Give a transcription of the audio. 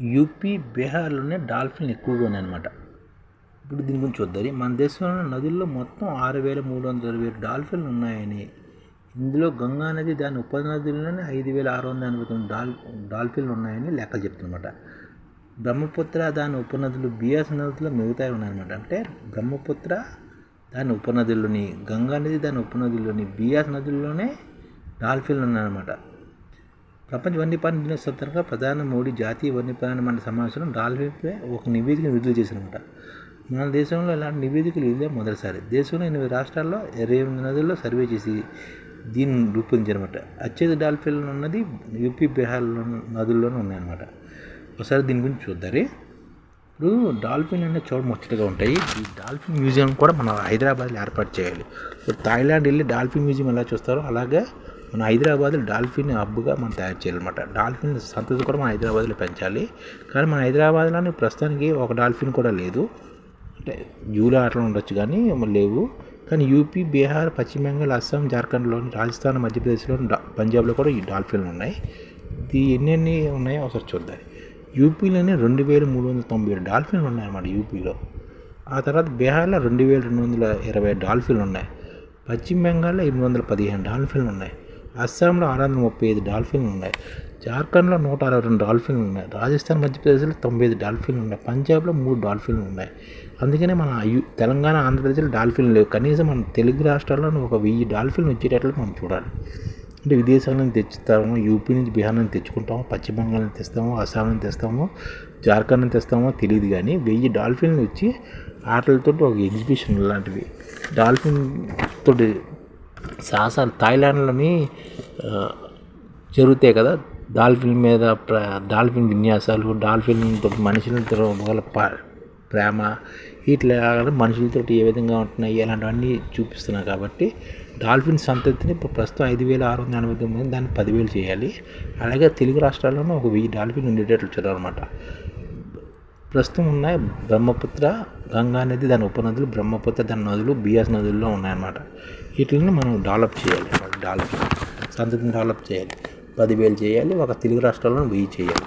UP బీహార్లోనే dolphin ఎక్కువగా ఉన్నాయన్నమాట ఇప్పుడు దీని గురించి చూద్దాం. మన దేశంలో నదుల్లో మొత్తం ఆరు వేల మూడు వందల ఇరవై ఏడు డాల్ఫిన్లు ఉన్నాయని. ఇందులో గంగా నది దాని ఉపనదుల్లోనే ఐదు వేల ఆరు వందల ఎనభై తొమ్మిది డాల్ డాల్ఫిన్లు ఉన్నాయని లెక్కలు చెప్తున్నమాట. బ్రహ్మపుత్ర దాని ఉపనదులు బియాస్ నదులు మిగతాయి ఉన్నాయన్నమాట. అంటే బ్రహ్మపుత్ర దాని ఉపనదుల్లోని గంగా నది దాని ఉపనదుల్లోని బియాస్ నదుల్లోనే డాల్ఫిన్లు ఉన్నాయన్నమాట. ప్రపంచ వన్యప్రాణి దినోత్సవం సందర్భంగా ప్రధాని మోడీ జాతీయ వన్యప్రాణి మండలి సమావేశంలో డాల్ఫిన్పై ఒక నివేదికను విడుదల చేశారన్నమాట. మన దేశంలో ఇలాంటి నివేదికలు ఇదే మొదటిసారి. దేశంలో ఎనిమిది రాష్ట్రాల్లో ఇరవై ఎనిమిది నదుల్లో సర్వే చేసి దీన్ని రూపొందించారన్నమాట. అత్యధిక డాల్ఫిన్లు ఉన్నది యూపీ బీహార్లో నదుల్లోనే ఉన్నాయన్నమాట. ఒకసారి దీని గురించి చూద్దారి ఇప్పుడు డాల్ఫిన్ అనేది చూడ ముచ్చటగా ఉంటాయి. ఈ డాల్ఫిన్ మ్యూజియం కూడా మనం హైదరాబాద్లో ఏర్పాటు చేయాలి. ఇప్పుడు థాయిలాండ్ వెళ్ళి డాల్ఫిన్ మ్యూజియం ఎలా చూస్తారో అలాగే మన హైదరాబాద్లో డాల్ఫిన్ హబ్గా మనం తయారు చేయాలన్నమాట. డాల్ఫిన్ సంతతి కూడా మన హైదరాబాద్లో పెంచాలి. కానీ మన హైదరాబాద్లోనే ప్రస్తుతానికి ఒక డాల్ఫిన్ కూడా లేదు. అంటే జూలో అట్లా ఉండొచ్చు కానీ లేవు. కానీ యూపీ బీహార్ పశ్చిమ బెంగాల్ అస్సాం జార్ఖండ్లోని రాజస్థాన్ మధ్యప్రదేశ్లో పంజాబ్లో కూడా ఈ డాల్ఫిన్లు ఉన్నాయి. ఇది ఎన్ని ఉన్నాయో ఒకసారి చూద్దాం. యూపీలోనే రెండు వేల మూడు వందల తొంభై ఏడు డాల్ఫిన్లు ఉన్నాయన్నమాట యూపీలో. ఆ తర్వాత బీహార్లో రెండు వేల రెండు వందల ఇరవై డాల్ఫిన్లు ఉన్నాయి. పశ్చిమ బెంగాల్లో ఎనిమిది వందల పదిహేను డాల్ఫిన్లు ఉన్నాయి. అస్సాంలో ఆరు వందల ముప్పై ఐదు డాల్ఫిన్లు ఉన్నాయి. జార్ఖండ్లో నూట అరవై రెండు డాల్ఫిన్లు ఉన్నాయి. రాజస్థాన్ మధ్యప్రదేశ్లో తొంభై ఐదు డాల్ఫిన్లు ఉన్నాయి. పంజాబ్లో మూడు డాల్ఫిన్లు ఉన్నాయి. అందుకనే మన తెలంగాణ ఆంధ్రప్రదేశ్లో డాల్ఫిన్లు లేవు. కనీసం మన తెలుగు రాష్ట్రాల్లో ఒక వెయ్యి డాల్ఫిన్లు వచ్చేటట్లు మనం చూడాలి. అంటే విదేశాల నుంచి తెచ్చుతాము యూపీ నుంచి బీహార్ నుంచి తెచ్చుకుంటాము పశ్చిమ బెంగాల్ నుంచి తెస్తాము అస్సాం నుంచి తెస్తాము జార్ఖండ్ నుంచి తెస్తామో తెలియదు కానీ వెయ్యి డాల్ఫిన్లు వచ్చి ఆటలతో ఒక ఎగ్జిబిషన్ లాంటివి డాల్ఫిన్ తోటి సాహసాలు థాయిలాండ్లోని జరుగుతాయి కదా డాల్ఫిన్ మీద ప్ర డాల్ఫిన్ విన్యాసాలు డాల్ఫిన్తో మనుషులతో గల ప్రేమ ఇట్లా మనుషులతో ఏ విధంగా ఉంటున్నాయి అలాంటివన్నీ చూపిస్తున్నాయి కాబట్టి డాల్ఫిన్ సంతతిని ఇప్పుడు ప్రస్తుతం ఐదు వేల ఆరు వందల ఎనభై తొమ్మిది దాన్ని పదివేలు చేయాలి. అలాగే తెలుగు రాష్ట్రాల్లోనూ ఒక వెయ్యి డాల్ఫిన్ ఉండేటట్లు చూడాలన్నమాట ప్రస్తుతం ఉన్న బ్రహ్మపుత్ర గంగా నది దాని ఉపనదులు బ్రహ్మపుత్ర దాని నదులు బియాస్ నదుల్లో ఉన్నాయన్నమాట. వీటిని మనం డెవలప్ చేయాలి. డెవలప్. సంతతిని డెవలప్ చేయాలి. పదివేలు చేయాలి. ఒక తెలుగు రాష్ట్రాల్లో వెయ్యి చేయాలి.